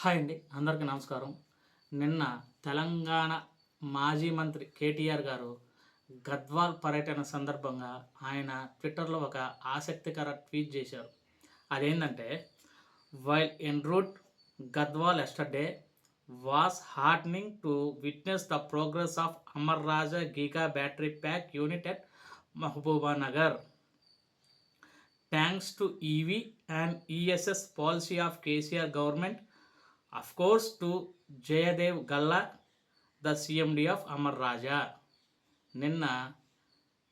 Hi అండి అందరికీ నమస్కారం. నిన్న తెలంగాణ మాజీ మంత్రి కేటీఆర్ గారు గద్వాల్ పర్యటన సందర్భంగా ఆయన ట్విట్టర్లో ఒక ఆసక్తికర ట్వీట్ చేశారు. అదేంటంటే while en route Gadwal yesterday was heartening to witness the progress of Amar Raja giga battery pack unit at Mahabubnagar thanks to EV and ESS policy of KCR government of course to Jayadev Galla the CMD of Amar Raja నిన్న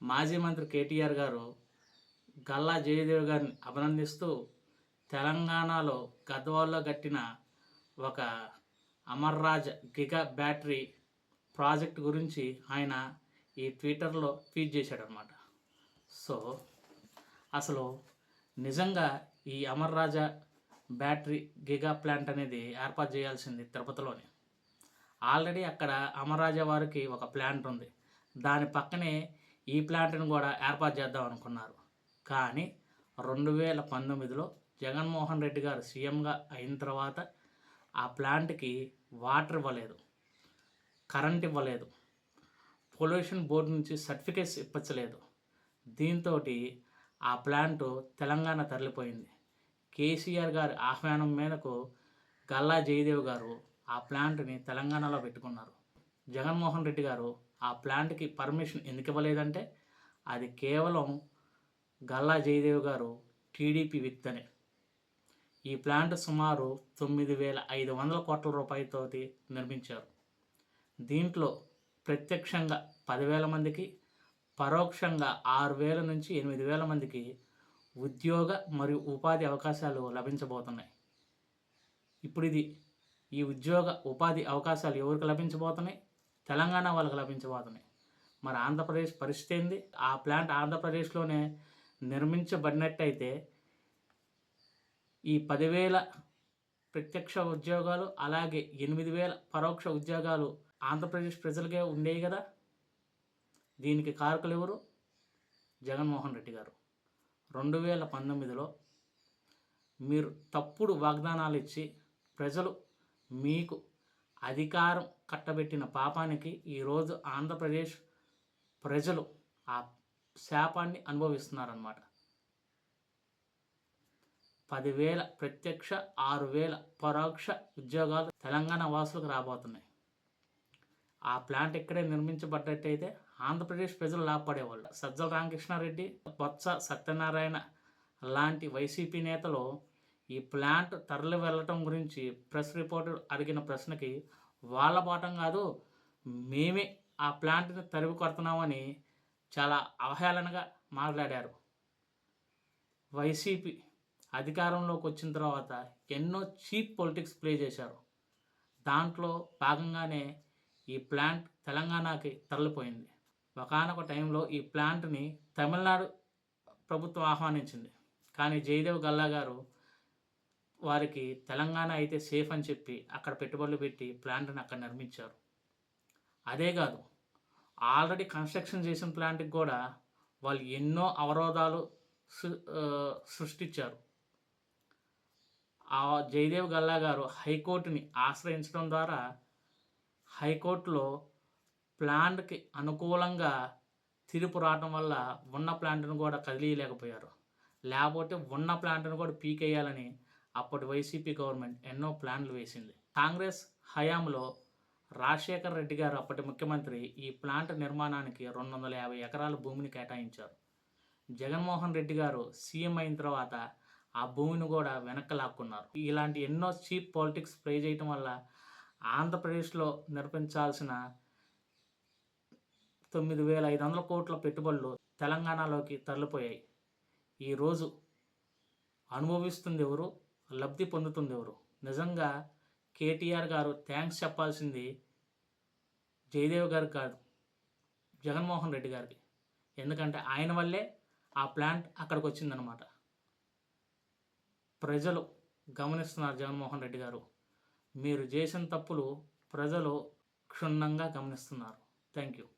మాజీ మంత్రి కేటీఆర్ గారు గల్లా జయదేవ్ గారిని అభినందిస్తూ తెలంగాణలో గద్వాల్లో కట్టిన ఒక Amar Raj giga battery project గురించి ఆయన ఈ ట్విట్టర్లో ట్వీట్ చేశాడనమాట సో అసలు నిజంగా ఈ Amar Raja battery giga plant అనేది ఏర్పాటు చేయాల్సింది తిరుపతిలోనే. ఆల్రెడీ అక్కడ అమరాజా వారికి ఒక ప్లాంట్ ఉంది. దాని పక్కనే ఈ ప్లాంట్ని కూడా ఏర్పాటు చేద్దాం అనుకున్నారు. కానీ రెండు వేల పంతొమ్మిదిలో జగన్మోహన్ రెడ్డి గారు సీఎంగా అయిన తర్వాత ఆ ప్లాంట్కి వాటర్ ఇవ్వలేదు కరెంట్ ఇవ్వలేదు పొల్యూషన్ బోర్డు నుంచి సర్టిఫికేట్స్ ఇప్పించలేదు. దీంతో ఆ ప్లాంట్ తెలంగాణ తరలిపోయింది. కేసీఆర్ గారి ఆహ్వానం మేరకు గల్లా జయదేవ్ గారు ఆ ప్లాంట్ని తెలంగాణలో పెట్టుకున్నారు. జగన్మోహన్ రెడ్డి గారు ఆ ప్లాంట్కి పర్మిషన్ ఎందుకు ఇవ్వలేదంటే అది కేవలం గల్లా జయదేవ్ గారు టీడీపీ వ్యక్తనే. ఈ ప్లాంట్ సుమారు తొమ్మిది వేల ఐదు వందల కోట్ల రూపాయలతో నిర్మించారు. దీంట్లో ప్రత్యక్షంగా పదివేల మందికి పరోక్షంగా ఆరు వేల నుంచి ఎనిమిది వేల మందికి ఉద్యోగ మరియు ఉపాధి అవకాశాలు లభించబోతున్నాయి. ఇప్పుడు ఇది ఈ ఉద్యోగ ఉపాధి అవకాశాలు ఎవరికి లభించబోతున్నాయి? తెలంగాణ వాళ్ళకి లభించబోతున్నాయి. మరి ఆంధ్రప్రదేశ్ పరిస్థితి ఏంది? ఆ ప్లాంట్ ఆంధ్రప్రదేశ్లోనే నిర్మించబడినట్టయితే ఈ పదివేల ప్రత్యక్ష ఉద్యోగాలు అలాగే ఎనిమిది వేల పరోక్ష ఉద్యోగాలు ఆంధ్రప్రదేశ్ ప్రజలకే ఉండేవి కదా? దీనికి కారకులు ఎవరు? జగన్మోహన్ రెడ్డి గారు. రెండు వేల పంతొమ్మిదిలో మీరు తప్పుడు వాగ్దానాలు ఇచ్చి ప్రజలు మీకు అధికారం కట్టబెట్టిన పాపానికి ఈరోజు ఆంధ్రప్రదేశ్ ప్రజలు ఆ శాపాన్ని అనుభవిస్తున్నారన్నమాట. పదివేల ప్రత్యక్ష ఆరు వేల పరోక్ష ఉద్యోగాలు తెలంగాణ వాసులకు రాబోతున్నాయి. ఆ ప్లాంట్ ఇక్కడే నిర్మించబడ్డట్టయితే ఆంధ్రప్రదేశ్ ప్రజలు లాభపడేవాళ్ళు సజ్జల రామకృష్ణారెడ్డి బొత్స సత్యనారాయణ లాంటి వైసీపీ నేతలు ఈ ప్లాంట్ తరలి వెళ్ళటం గురించి ప్రెస్ రిపోర్టర్ అడిగిన ప్రశ్నకి వాళ్ళ పాఠం కాదు మేమే ఆ ప్లాంట్ని తరివి కొడుతున్నామని చాలా అవహేళనగా మాట్లాడారు. వైసీపీ అధికారంలోకి వచ్చిన తర్వాత ఎన్నో చీప్ పొలిటిక్స్ ప్లే చేశారు. దాంట్లో భాగంగానే ఈ ప్లాంట్ తెలంగాణకి తరలిపోయింది. ఒకనొక టైంలో ఈ ప్లాంట్ని తమిళనాడు ప్రభుత్వం ఆహ్వానించింది. కానీ జయదేవ్ గల్లా గారు వారికి తెలంగాణ అయితే సేఫ్ అని చెప్పి అక్కడ పెట్టుబడులు పెట్టి ప్లాంట్ని అక్కడ నిర్మించారు. అదే కాదు ఆల్రెడీ కన్స్ట్రక్షన్ చేసిన ప్లాంట్కి కూడా వాళ్ళు ఎన్నో అవరోధాలు సృష్టించారు. ఆ జయదేవ్ గల్లా గారు హైకోర్టుని ఆశ్రయించడం ద్వారా హైకోర్టులో ప్లాంట్కి అనుకూలంగా తీర్పు రావడం వల్ల ఉన్న ప్లాంట్ను కూడా కదిలియలేకపోయారు. లేకపోతే ఉన్న ప్లాంట్ను కూడా పీకేయాలని అప్పటి వైసీపీ గవర్నమెంట్ ఎన్నో ప్లాన్లు వేసింది. కాంగ్రెస్ హయాంలో రాజశేఖర్ రెడ్డి గారు అప్పటి ముఖ్యమంత్రి ఈ ప్లాంట్ నిర్మాణానికి రెండు వందల యాభై ఎకరాల భూమిని కేటాయించారు. జగన్మోహన్ రెడ్డి గారు సీఎం అయిన తర్వాత ఆ భూమిని కూడా వెనక్కి లాక్కున్నారు. ఇలాంటి ఎన్నో చీప్ పాలిటిక్స్ ప్లే చేయటం వల్ల ఆంధ్రప్రదేశ్లో నిర్మించాల్సిన తొమ్మిది వేల ఐదు వందల కోట్ల పెట్టుబడులు తెలంగాణలోకి తరలిపోయాయి. ఈరోజు అనుభవిస్తుంది ఎవరు లబ్ధి పొందుతుంది ఎవరు నిజంగా కేటీఆర్ గారు థ్యాంక్స్ చెప్పాల్సింది జయదేవ్ గారికి కాదు జగన్మోహన్ రెడ్డి గారికి. ఎందుకంటే ఆయన వల్లే ఆ ప్లాంట్ అక్కడికి వచ్చిందనమాట ప్రజలు గమనిస్తున్నారు జగన్మోహన్ రెడ్డి గారు. మీరు చేసిన తప్పులు ప్రజలు క్షుణ్ణంగా గమనిస్తున్నారు. Thank you.